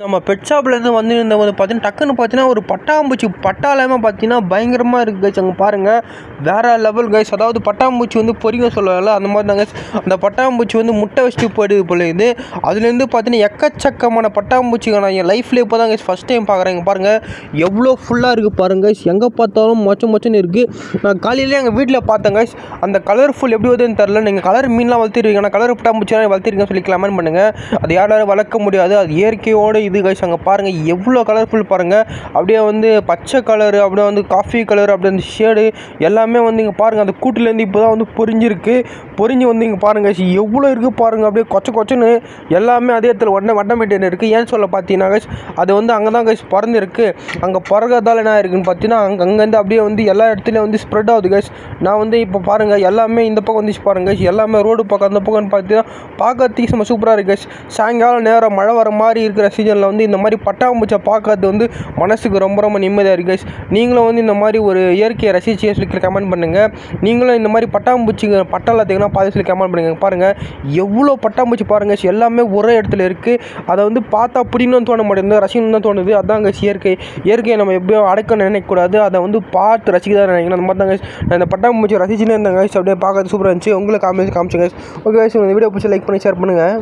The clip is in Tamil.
நம்ம பெட் ஷாப்லேருந்து வந்து இருந்த வந்து பார்த்தீங்கன்னா டக்குன்னு பார்த்தீங்கன்னா ஒரு பட்டாம்பூச்சி பட்டாளமே பார்த்தீங்கன்னா பயங்கரமாக இருக்குது கைஸ் அங்கே பாருங்கள் வேறு லெவல் கைஸ் அதாவது பட்டாம்பூச்சி வந்து பொறிங்க சொல்லல. அந்த மாதிரி தாங்க அந்த பட்டாம்பூச்சி வந்து முட்டை வச்சுட்டு போயிடுது போல இது. அதுலேருந்து பார்த்தீங்கன்னா எக்கச்சக்கமான பட்டாம்பூச்சிங்க நான் என் லைஃப்லேயே இப்போ தான் கைஸ் ஃபஸ்ட் டைம் பார்க்குறேன் பாருங்கள் எவ்வளோ ஃபுல்லாக இருக்குது பாருங்கள் எங்கே பார்த்தாலும் மொச்ச மொச்சன்னு இருக்குது நான் காலையிலே எங்கள் வீட்டில் பார்த்தேன் கைஸ் அந்த கலர்ஃபுல் எப்படி வருதுன்னு தெரில நீங்கள் கலர் மீன்லாம் வளர்த்திருக்கீங்க ஆனால் கலர் பட்டாம்பூச்சிலாம் வளர்த்திருக்கீங்கன்னு சொல்லி கமெண்ட் பண்ணுங்கள் அது யாராலும் வளர்க்க முடியாது. அது இயற்கையோடு இது கைஸ் அங்கே பாருங்கள் எவ்வளோ கலர்ஃபுல் பாருங்கள் அப்படியே வந்து பச்சை கலரு அப்படியே வந்து காஃபி கலர் அப்படியே அந்த ஷேடு எல்லாமே வந்து இங்கே பாருங்கள் அந்த கூட்டுலேருந்து இப்போ தான் வந்து பொரிஞ்சிருக்கு. பொரிஞ்சு வந்து இங்கே பாருங்கள் கைஸ் எவ்வளோ இருக்குது பாருங்கள் அப்படியே கொச்ச கொச்சன்னு எல்லாமே அதே இடத்துல உடனே வட்டமேட்டியன் இருக்குது ஏன்னு சொல்ல பார்த்தீங்கன்னா கைஸ் அது வந்து அங்கே தான் கைஸ் பிறந்திருக்கு. அங்கே பிறகுறதால என்ன இருக்குன்னு பார்த்தீங்கன்னா அங்கே அங்கேருந்து அப்படியே வந்து எல்லா இடத்துலையும் வந்து ஸ்ப்ரெட் ஆகுது கைஸ் நான் வந்து இப்போ பாருங்கள் எல்லாமே இந்த பக்கம் வந்துச்சு பாருங்க கைஸ் எல்லாமே ரோடு பக்கம் அந்த பக்கம்னு பார்த்தீங்கன்னா பார்க்கறதுக்கு சும்மா சூப்பராக இருக்குது கைஸ் சாயங்காலம் நேரம் மழை வர மாதிரி இருக்கிற சீசனில் வந்து இந்த மாதிரி பட்டாம்பூச்சை பார்க்கறது வந்து மனசுக்கு ரொம்ப ரொம்ப நிம்மதியாக இருக்குது நீங்களும் வந்து இந்த மாதிரி ஒரு இயற்கையை ரசிச்சு சொல்லி கமெண்ட் பண்ணுங்கள் நீங்களும் இந்த மாதிரி பட்டாம்பூச்சிங்க பட்டாளத்துக்குனா பார்த்து சொல்லி கமெண்ட் பண்ணுங்க. பாருங்கள் எவ்வளோ பட்டாம்பூச்சி பாருங்கள் எல்லாமே ஒரே இடத்துல இருக்குது அதை வந்து பார்த்தா பிடிக்கணும்னு தோண மாட்டேங்குது ரசிக்கணும்னு தான் தோணுது. அதான் guys இயற்கை. இயற்கையை நம்ம எப்படியும் அடக்க நினைக்கக்கூடாது. அதை வந்து பார்த்து ரசிக்க தான் நினைக்கணும் அந்த மாதிரி தான் guys. நான் இந்த பட்டாம்பூச்சி ரசிச்சுன்னு இருந்தேன் guys. அப்படியே பார்க்கறது சூப்பராக இருந்துச்சு. உங்களுக்கு காமிச்சு காமிச்சு guys. Okay guys. இந்த வீடியோ பிடிச்சி லைக் பண்ணி ஷேர் பண்ணுங்கள்